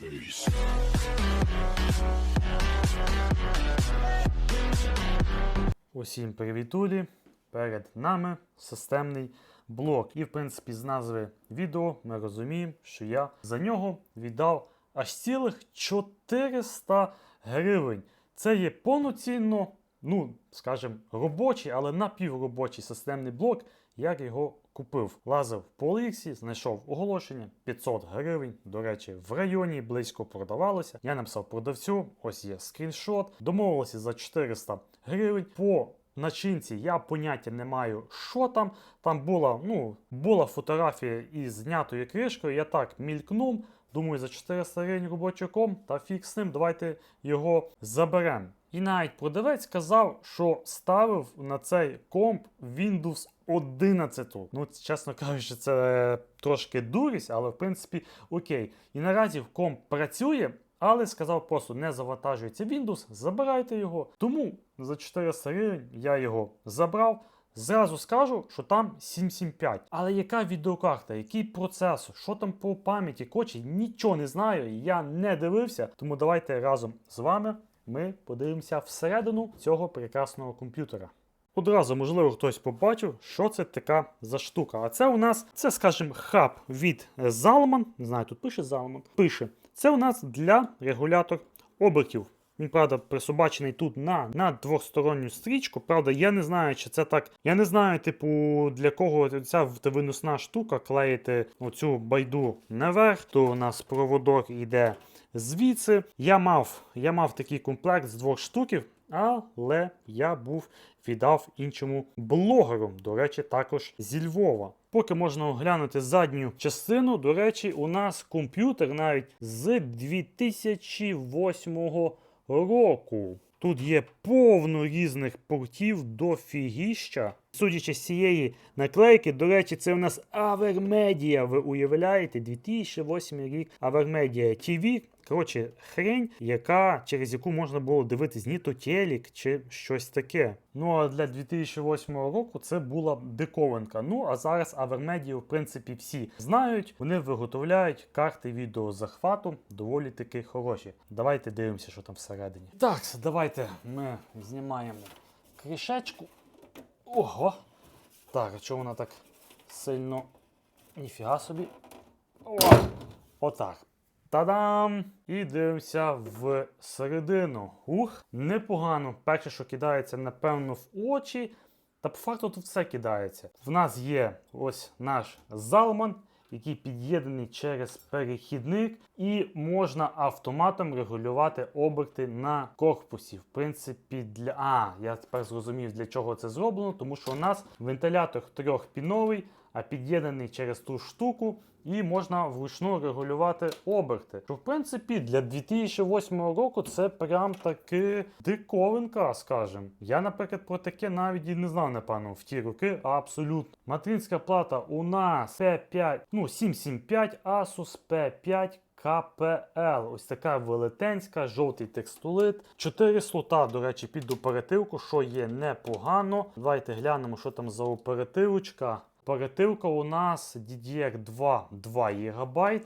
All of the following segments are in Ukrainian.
Peace. Усім привітулі! Перед нами системний блок. І, в принципі, з назви відео ми розуміємо, що я за нього віддав аж цілих 400 гривень. Це є повноцінно, ну, скажімо, робочий, але напівробочий системний блок. Як його купив? Лазив по Оліксі, знайшов оголошення 500 гривень. До речі, в районі близько продавалося. Я написав продавцю, ось є скріншот. Домовилися за 400 гривень. По начинці я поняття не маю, що там. Там була, ну, була фотографія із знятою кришкою. Я так мількнув. Думаю, за 400 гривень робочий ком та фіг з ним, давайте його заберемо. І навіть продавець сказав, що ставив на цей комп Windows 11. Ну, чесно кажучи, це трошки дурість, але в принципі окей. І наразі комп працює, але сказав просто не завантажується Windows, забирайте його. Тому за 400 гривень я його забрав. Зразу скажу, що там 775. Але яка відеокарта, який процесор, що там по пам'яті, кочі, нічого не знаю, я не дивився. Тому давайте разом з вами ми подивимося всередину цього прекрасного комп'ютера. Одразу, можливо, хтось побачив, що це така за штука. А це у нас, це, скажімо, хаб від Zalman. Не знаю, тут пише Zalman. Пише. Це у нас для регулятор обертів. Він, правда, присобачений тут на, на двосторонню стрічку. Правда, я не знаю, чи це так. Я не знаю, типу, для кого ця виносна штука клеїти оцю байду наверх, то у нас проводок йде звідси. Я мав, я мав такий комплект з двох штуків, але я був віддав іншому блогеру. До речі, також зі Львова. Поки можна оглянути задню частину, до речі, у нас комп'ютер навіть з 2008 року. Тут є повно різних портів до фігіща. Судячи з цієї наклейки, до речі, це у нас Avermedia, ви уявляєте, 2008 рік Avermedia TV. Коротше, хрень, яка, через яку можна було дивитись ні то телек чи щось таке. Ну а для 2008 року це була диковинка. Ну а зараз Avermedia, в принципі, всі знають. Вони виготовляють карти відеозахвату, доволі таки хороші. Давайте дивимося, що там всередині. Так, давайте ми знімаємо кришечку. Ого! Так, а чого вона так сильно. Ніфіга собі. О! Отак. Та-дам! І дивимося в середину. Ух, непогано. Перше, що кидається, напевно, в очі. Та по факту тут все кидається. В нас є ось наш залман, який під'єднаний через перехідник, і можна автоматом регулювати оберти на корпусі. В принципі, для. А, я тепер зрозумів, для чого це зроблено, тому що у нас вентилятор трьохпіновий, під'єднаний через ту штуку, і можна вручну регулювати оберти. Що, в принципі, для 2008 року це прям таки диковинка, скажем. Я, наприклад, про таке навіть і не знав, напевно, в ті роки, абсолютно. Материнська плата у нас P5, ну 775 Asus P5 КПЛ. Ось така велетенська, жовтий текстулит. Чотири слота, до речі, під оперативку, що є непогано. Давайте глянемо, що там за оперативочка. Оперативка у нас DDR2 2 ГБ.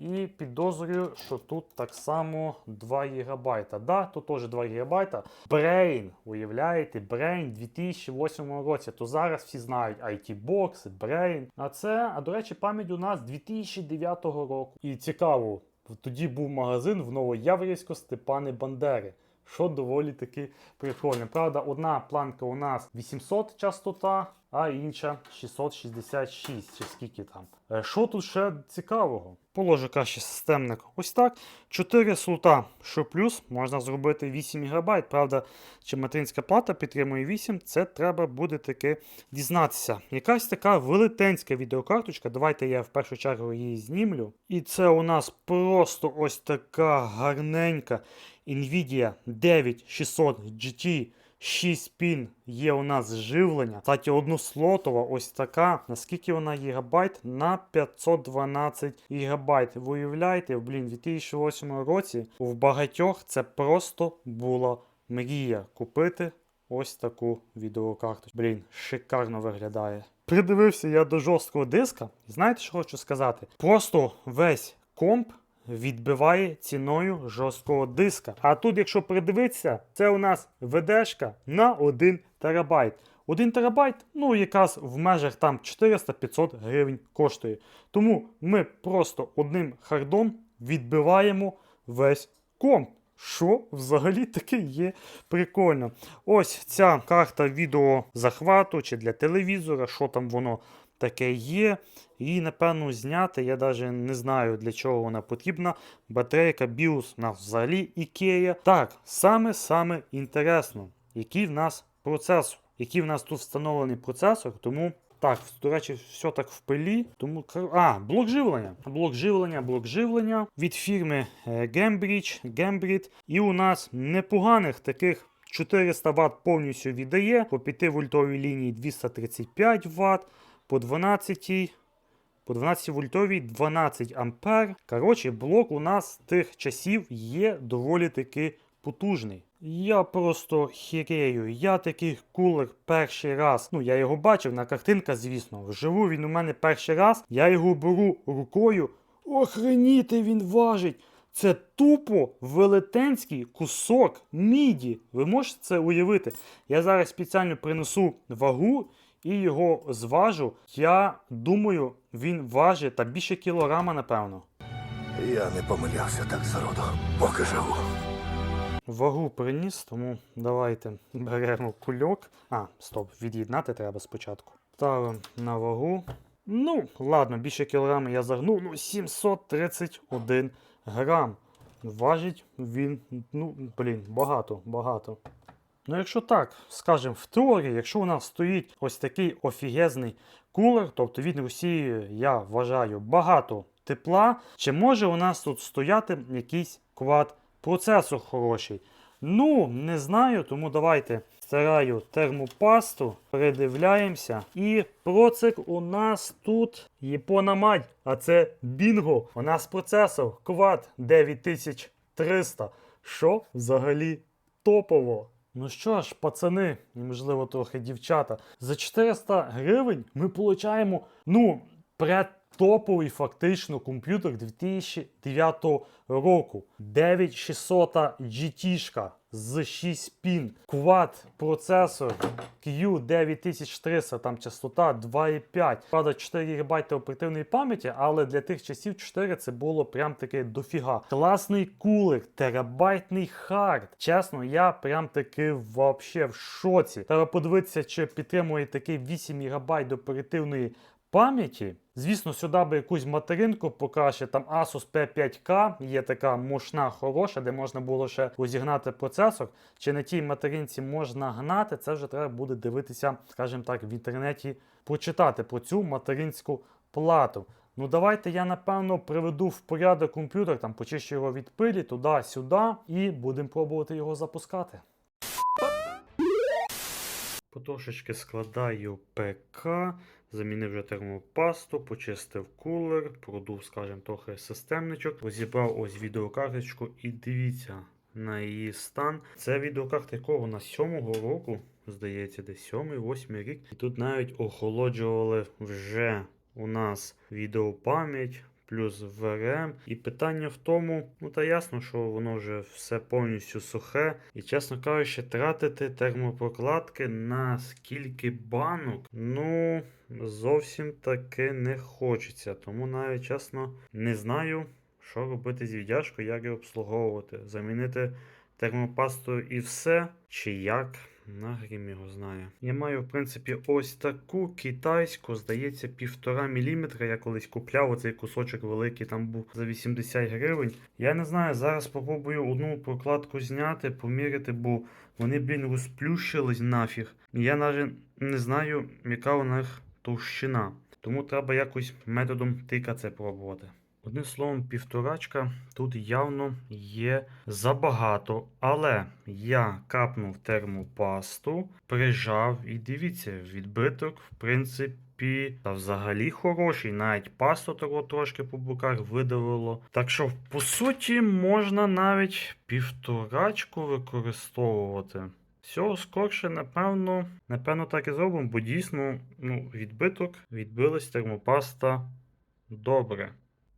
І підозрюю, що тут так само 2 ГБ. Да, тут теж 2 ГБ. Brain, уявляєте, Brain 2008 році. То зараз всі знають IT-Box, Brain. А це, а до речі, пам'ять у нас 2009 року. І цікаво, тоді був магазин в Новояврівську Степани Бандери. Що доволі таки прикольно. Правда, одна планка у нас 800 частота, а інша 666, чи скільки там. Е, Що тут ще цікавого? Положу краще системник. Ось так. 4 слота, що плюс, можна зробити 8 ГБ. Правда, чи материнська плата підтримує 8, це треба буде таки дізнатися. Якась така велетенська відеокарточка. Давайте я в першу чергу її знімлю. І це у нас просто ось така гарненька Nvidia 9600 GT. 6 пін є у нас живлення. Кстати, однослотова, ось така. Наскільки вона гігабайт? На 512 гігабайт. Ви уявляєте, блін, в 2008 році в багатьох це просто була мрія купити ось таку відеокарту. Блін, шикарно виглядає. Придивився я до жорсткого диска. Знаєте, що хочу сказати? Просто весь комп відбиває ціною жорсткого диска. А тут, якщо придивитися, це у нас ведешка на 1 терабайт. 1 терабайт, ну якраз в межах там 400-500 гривень коштує. Тому ми просто одним хардом відбиваємо весь комп. Що взагалі таке є прикольно. Ось ця карта відеозахвату чи для телевізора, що там воно таке є. Її, напевно, зняти. Я навіть не знаю, для чого вона потрібна. Батарейка BIOS у нас взагалі Ікея. Так, саме-саме інтересно, який в нас процесор, який в нас тут встановлений процесор, тому. Так, до речі, все так в пилі. Тому а, блок живлення. Блок живлення, блок живлення від фірми е, Gambridge, Gambrit. І у нас непоганих таких 400 Вт повністю віддає. По 5 вольтовій лінії 235 Вт, по 12 по 12 вольтовій 12 ампер. Коротше, блок у нас тих часів є доволі таки потужний. Я просто хірею. Я такий кулер перший раз. Ну, я його бачив на картинках, звісно. Вживу він у мене перший раз. Я його беру рукою. Охреніти він важить. Це тупо велетенський кусок міді. Ви можете це уявити? Я зараз спеціально принесу вагу і його зважу. Я думаю, він важить та більше кілограма, напевно. Я не помилявся так зароду, поки живу. Вагу приніс, тому давайте беремо кульок. А, стоп, від'єднати треба спочатку. Ставимо на вагу. Ну, ладно, більше кілограми я загнув. Ну, 731 грам. Важить він, ну, блін, багато, багато. Ну, якщо так, скажемо, в теорії, якщо у нас стоїть ось такий офігезний кулер, тобто він Росії, я вважаю, багато тепла, чи може у нас тут стояти якийсь квад процесор хороший? Ну, не знаю, тому давайте стираю термопасту, передивляємося. І процик у нас тут Япона а це бінго. У нас процесор Quad 9300. Що взагалі топово? Ну що ж, пацани, і можливо трохи дівчата, за 400 гривень ми получаємо, ну, предтоповий фактично комп'ютер 2009 року. 9600 GT з 6 пін, Quad процесор Q9300, там частота 2,5. Правда, 4 ГБ оперативної пам'яті, але для тих часів 4 це було прям таки дофіга. Класний кулер, терабайтний хард. Чесно, я прям таки вообще в шоці. Треба подивитися, чи підтримує такий 8 ГБ оперативної пам'яті. Звісно, сюди би якусь материнку покраще. Там Asus P5K є така мощна, хороша, де можна було ще розігнати процесор. Чи на тій материнці можна гнати, це вже треба буде дивитися, скажімо так, в інтернеті почитати про цю материнську плату. Ну, давайте я напевно приведу в порядок комп'ютер, там почищу його від пилі туди-сюди, і будемо пробувати його запускати. Потрошечки складаю ПК, замінив вже термопасту, почистив кулер, продув, скажімо, трохи системничок, розібрав ось відеокарточку і дивіться на її стан. Це відеокарта якого вона 7-го року, здається, десь 7-8 рік. І тут навіть охолоджували вже у нас відеопам'ять. Плюс VRM. І питання в тому, ну та ясно, що воно вже все повністю сухе. І, чесно кажучи, тратити термопрокладки на скільки банок, ну зовсім таки не хочеться. Тому навіть чесно не знаю, що робити з віддяжкою, як її обслуговувати. Замінити термопасту і все, чи як. На грім його знає. Я маю, в принципі, ось таку китайську, здається, півтора міліметра. Я колись купляв оцей кусочок великий, там був за 80 гривень. Я не знаю, зараз спробую одну прокладку зняти, поміряти, бо вони, блін, розплющились нафіг. Я навіть не знаю, яка у них товщина. Тому треба якось методом тика це пробувати. Одним словом, півторачка тут явно є забагато, але я капнув термопасту, прижав і дивіться, відбиток, в принципі, та взагалі хороший. Навіть пасту того трошки по боках видавило. Так що, по суті, можна навіть півторачку використовувати. Всього скорше, напевно, напевно, так і зробимо, бо дійсно, ну, відбиток, відбилась термопаста добре.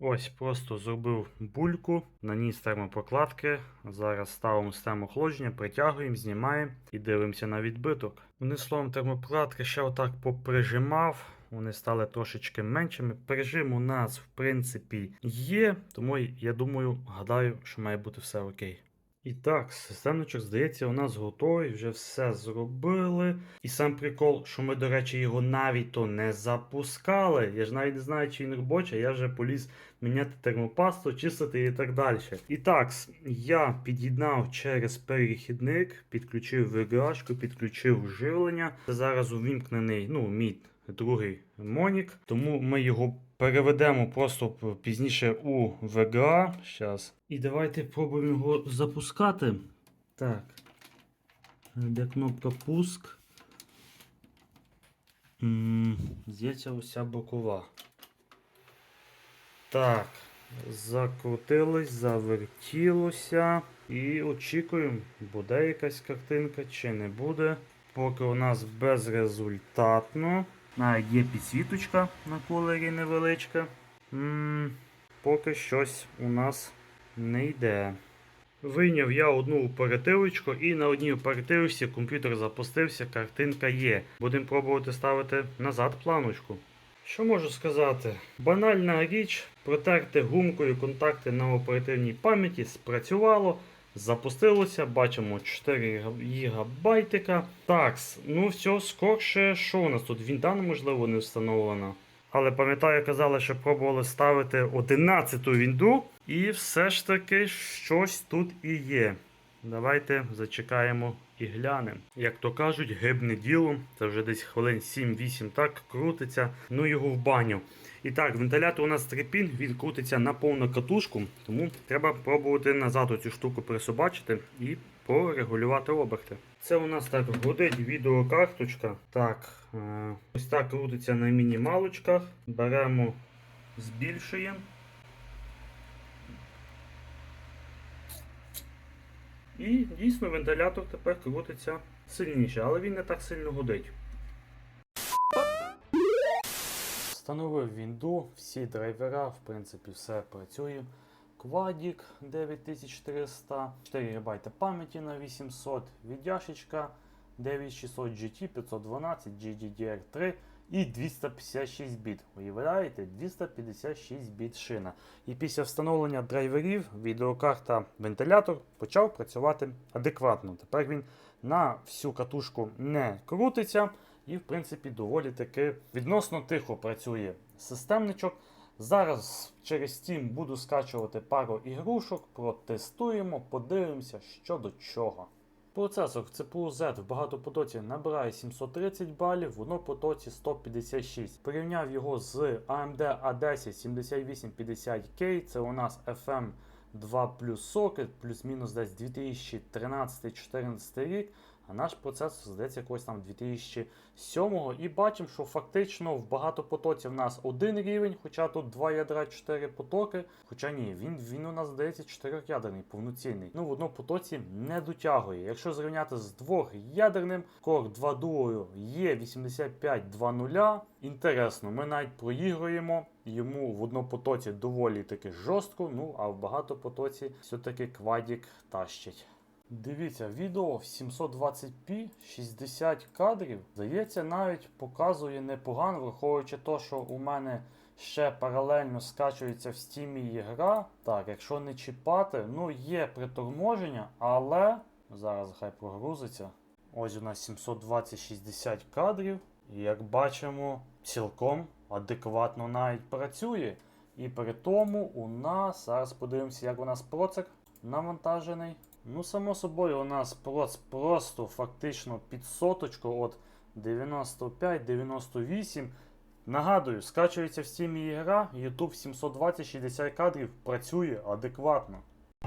Ось просто зробив бульку, наніс термопрокладки. Зараз ставимо систему охолодження, притягуємо, знімаємо і дивимося на відбиток. Вони словом, термопрокладки ще отак поприжимав. Вони стали трошечки меншими. Прижим у нас, в принципі, є, тому я думаю, гадаю, що має бути все окей. І так, системничок, здається, у нас готовий, вже все зробили. І сам прикол, що ми, до речі, його навіть то не запускали. Я ж навіть не знаю, чи він робочий, я вже поліз міняти термопасту, чистити і так далі. І так, я під'єднав через перехідник, підключив виграшку, підключив живлення. Це зараз увімкнений, ну, мій другий монік, тому ми його переведемо просто пізніше у VGA. Щас. І давайте пробуємо його запускати. Так. Де кнопка пуск? М, Здається, уся бокова. Так. Закрутилось, завертілося. І очікуємо, буде якась картинка чи не буде. Поки у нас безрезультатно. Є підсвіточка на кулері невеличка. м поки щось у нас не йде. Вийняв я одну оперативочку і на одній оперативці комп'ютер запустився, картинка є. Будемо пробувати ставити назад планочку. Що можу сказати? Банальна річ, протерти гумкою контакти на оперативній пам'яті спрацювало. Запустилося, бачимо 4 гігабайтика. Такс, ну все, скорше, що у нас тут? Вінда, можливо, не встановлена. Але пам'ятаю, казали, що пробували ставити 11-ту вінду, і все ж таки щось тут і є. Давайте зачекаємо і глянемо. Як то кажуть, гибне діло. Це вже десь хвилин 7-8 так крутиться. Ну його в баню. І так, вентилятор у нас трипін, він крутиться на повну катушку, тому треба пробувати назад цю штуку присобачити і порегулювати оберти. Це у нас так гудить відеокарточка. Так, е, ось так крутиться на мінімалочках. Беремо, збільшуємо. І дійсно вентилятор тепер крутиться сильніше, але він не так сильно гудить. Встановив вінду, всі драйвера, в принципі, все працює. Quadic 9400, 4 ГБ пам'яті на 800, віддяшечка 9600 GT 512 GDDR3 і 256 біт. Уявляєте, 256 біт шина. І після встановлення драйверів відеокарта вентилятор почав працювати адекватно. Тепер він на всю катушку не крутиться і, в принципі, доволі таки відносно тихо працює системничок. Зараз через Steam буду скачувати пару ігрушок, протестуємо, подивимося, що до чого. Процесор CPU Z в багатопотоці набирає 730 балів, в однопотоці 156. Порівняв його з AMD A10 7850K, це у нас FM 2 плюс сокет, плюс-мінус десь 2013-2014 рік. Наш процесор здається якось там 2007 І бачимо, що фактично в багатопотоці в нас один рівень, хоча тут два ядра, 4 потоки. Хоча ні, він, він у нас здається 4-ядерний, повноцінний. Ну, в однопотоці не дотягує. Якщо зрівняти з двохядерним, Core 2 Duo є 8520. Інтересно, ми навіть проігруємо йому в однопотоці доволі таки жорстко, ну а в багатопотоці все-таки квадік тащить. Дивіться, відео в 720p 60 кадрів. Здається, навіть показує непогано, враховуючи те, що у мене ще паралельно скачується в стімі ігра. Так, якщо не чіпати, ну є приторможення, але зараз хай прогрузиться. Ось у нас 720-60 кадрів. І як бачимо, цілком адекватно навіть працює. І при тому у нас, зараз подивимося, як у нас процик навантажений. Ну, само собою, у нас проц просто фактично під соточку от 95-98. Нагадую, скачується в Steam ігра, YouTube 720-60 кадрів працює адекватно.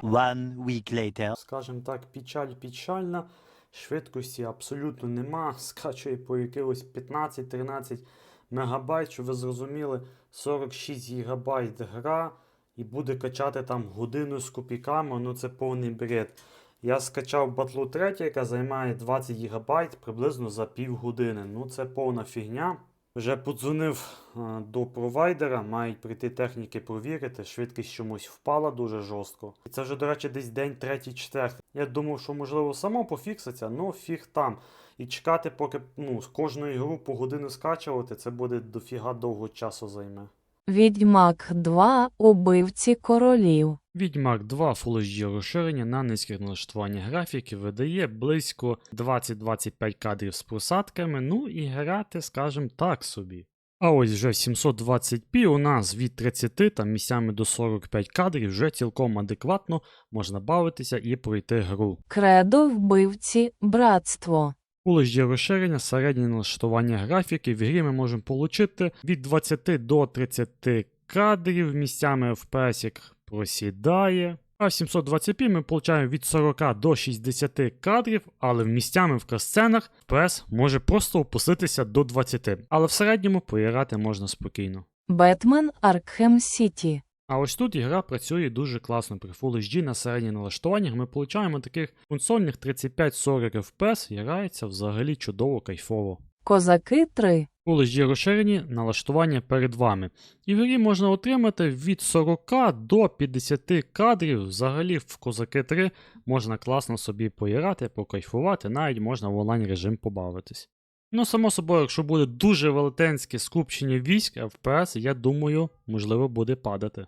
One week later. Скажем так, печаль печальна. Швидкості абсолютно нема. Скачує по якихось 15-13 мегабайт, щоб ви зрозуміли, 46 гігабайт гра і буде качати там годину з копійками, ну це повний бред. Я скачав батлу 3, яка займає 20 гігабайт приблизно за півгодини. Ну це повна фігня. Вже подзвонив е, до провайдера, мають прийти техніки провірити. Швидкість чомусь впала дуже жорстко. І це вже, до речі, десь день третій, четвертий. Я думав, що можливо само пофікситься, ну фіг там. І чекати, поки ну, з кожної гру по годину скачувати, це буде дофіга довго часу займе. Відьмак 2 Убивці королів. Відьмак 2 Full HD розширення на низьких налаштуваннях графіки видає близько 20-25 кадрів з просадками, ну і грати, скажімо так собі. А ось вже в 720p у нас від 30 там місцями до 45 кадрів вже цілком адекватно можна бавитися і пройти гру. Кредо вбивці Братство. Full HD розширення, середнє налаштування графіки. В грі ми можемо отримати від 20 до 30 кадрів, місцями FPS як просідає. А в 720p ми отримуємо від 40 до 60 кадрів, але в місцями в касценах FPS може просто опуститися до 20. Але в середньому поіграти можна спокійно. Бетмен Аркхем Сіті. А ось тут ігра працює дуже класно. При Full HD на середніх налаштуваннях ми отримуємо таких консольних 35-40 FPS і грається взагалі чудово кайфово. Козаки 3. Full HD розширені налаштування перед вами. І в грі можна отримати від 40 до 50 кадрів. Взагалі в Козаки 3 можна класно собі поіграти, покайфувати, навіть можна в онлайн режим побавитись. Ну, само собою, якщо буде дуже велетенське скупчення військ, FPS, я думаю, можливо, буде падати.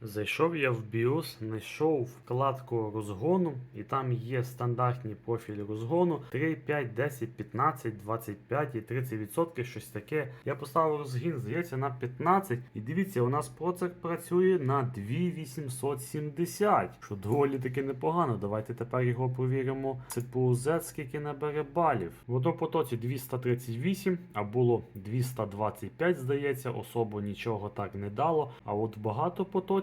Зайшов я в BIOS, знайшов вкладку розгону, і там є стандартні профілі розгону 3, 5, 10, 15, 25 і 30%, щось таке. Я поставив розгін, здається, на 15. І дивіться, у нас процесор працює на 2870, що доволі таки непогано. Давайте тепер його провіримо. CPU Z скільки набере балів. В однопотоці 238, а було 225, здається, особо нічого так не дало. А от в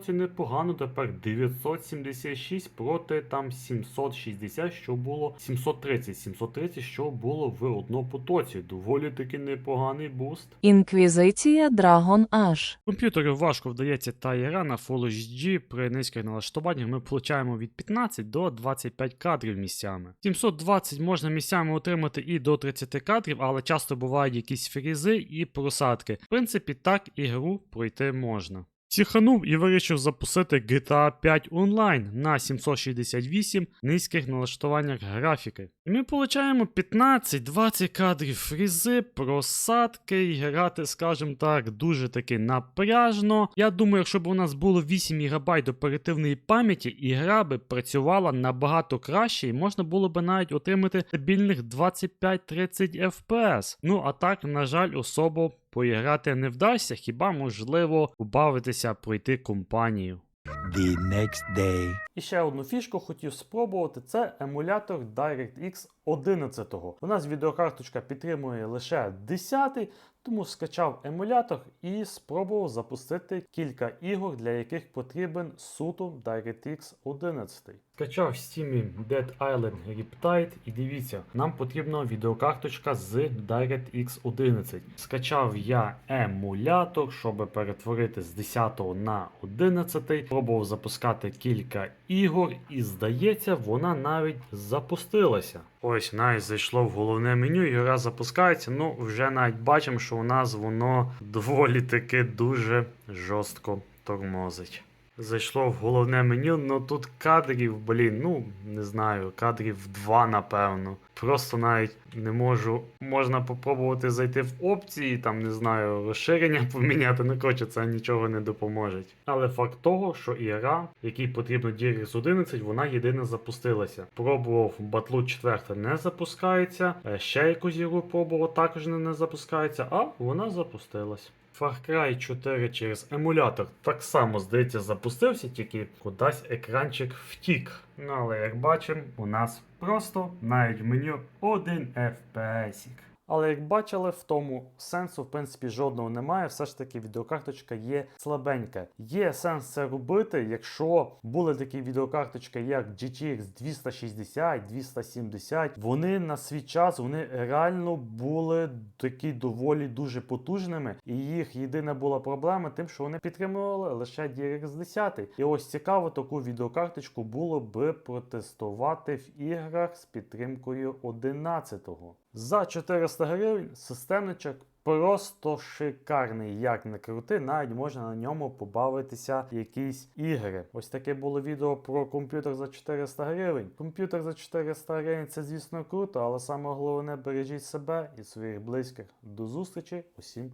багатопотоці непогано, тепер 976 проти там 760, що було 730, 730, що було в однопотоці. Доволі таки непоганий буст. Інквізиція Драгон Аш. Комп'ютеру важко вдається та ігра на Full HD при низьких налаштуваннях ми получаємо від 15 до 25 кадрів місцями. 720 можна місцями отримати і до 30 кадрів, але часто бувають якісь фрізи і просадки. В принципі, так ігру пройти можна. Сіханув і вирішив запустити GTA 5 онлайн на 768 низьких налаштуваннях графіки. І ми получаємо 15-20 кадрів фрізи, просадки і грати, скажімо так, дуже таки напряжно. Я думаю, якщо б у нас було 8 ГБ оперативної пам'яті, ігра би працювала набагато краще, і можна було б навіть отримати стабільних 25-30 FPS. Ну а так, на жаль, особо поіграти не вдасться, хіба можливо побавитися пройти компанію. The next day. І ще одну фішку хотів спробувати. Це емулятор DirectX 11. У нас відеокарточка підтримує лише 10, тому скачав емулятор і спробував запустити кілька ігор, для яких потрібен суто DirectX 11. Скачав в Steam Dead Island Riptide і дивіться, нам потрібна відеокарточка з DirectX 11. Скачав я емулятор, щоб перетворити з 10 на 11. Пробував запускати кілька ігор, і здається, вона навіть запустилася. Ось навіть зайшло в головне меню, і гра запускається. Ну, вже навіть бачимо, що у нас воно доволі таки дуже жорстко тормозить. Зайшло в головне меню, ну тут кадрів, блін, ну не знаю, кадрів два, напевно. Просто навіть не можу. Можна попробувати зайти в опції, там не знаю, розширення поміняти. Ну коротше, це нічого не допоможе. Але факт того, що ігра, якій потрібно DirectX 11, вона єдина запустилася. Пробував батлу 4 не запускається. е, Ще якусь ігру пробував, також не запускається, а вона запустилась. Far Cry 4 через емулятор так само, здається, запустився, тільки кудись екранчик втік. Ну але як бачимо, у нас просто навіть в меню один FPS. Але як бачили, в тому сенсу в принципі жодного немає. Все ж таки відеокарточка є слабенька. Є сенс це робити, якщо були такі відеокарточки, як GTX 260, 270. Вони на свій час вони реально були такі доволі дуже потужними. І їх єдина була проблема тим, що вони підтримували лише DirectX 10. І ось цікаво, таку відеокарточку було би протестувати в іграх з підтримкою 11-го. За 400 гривень системничок просто шикарний. Як не крути, навіть можна на ньому побавитися якісь ігри. Ось таке було відео про комп'ютер за 400 гривень. Комп'ютер за 400 гривень це, звісно, круто, але саме головне бережіть себе і своїх близьких. До зустрічі усім,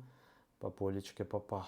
паполічки, папа.